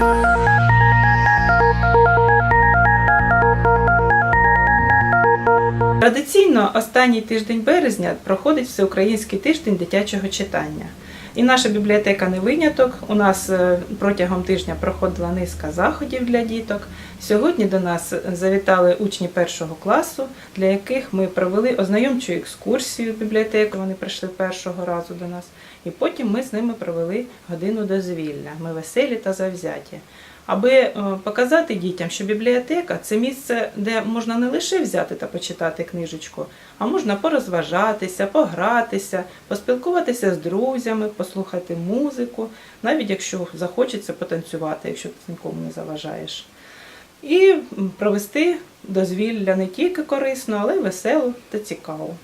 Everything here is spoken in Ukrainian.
Música Традиційно останній тиждень березня проходить всеукраїнський тиждень дитячого читання. І наша бібліотека не виняток. У нас е, протягом тижня проходила низка заходів для діток. Сьогодні до нас завітали учні першого класу, для яких ми провели ознайомчу екскурсію в бібліотеку. Вони прийшли першого разу до нас. І потім ми з ними провели годину дозвілля. Ми веселі та завзяті. Аби е, показати дітям, що бібліотека це місце, де можна не лише взяти та почитати книжечку, а можна порозважатися, погратися, поспілкуватися з друзями, послухати музику, навіть якщо захочеться потанцювати, якщо ти нікому не заважаєш. І провести дозвілля не тільки корисно, але й весело та цікаво.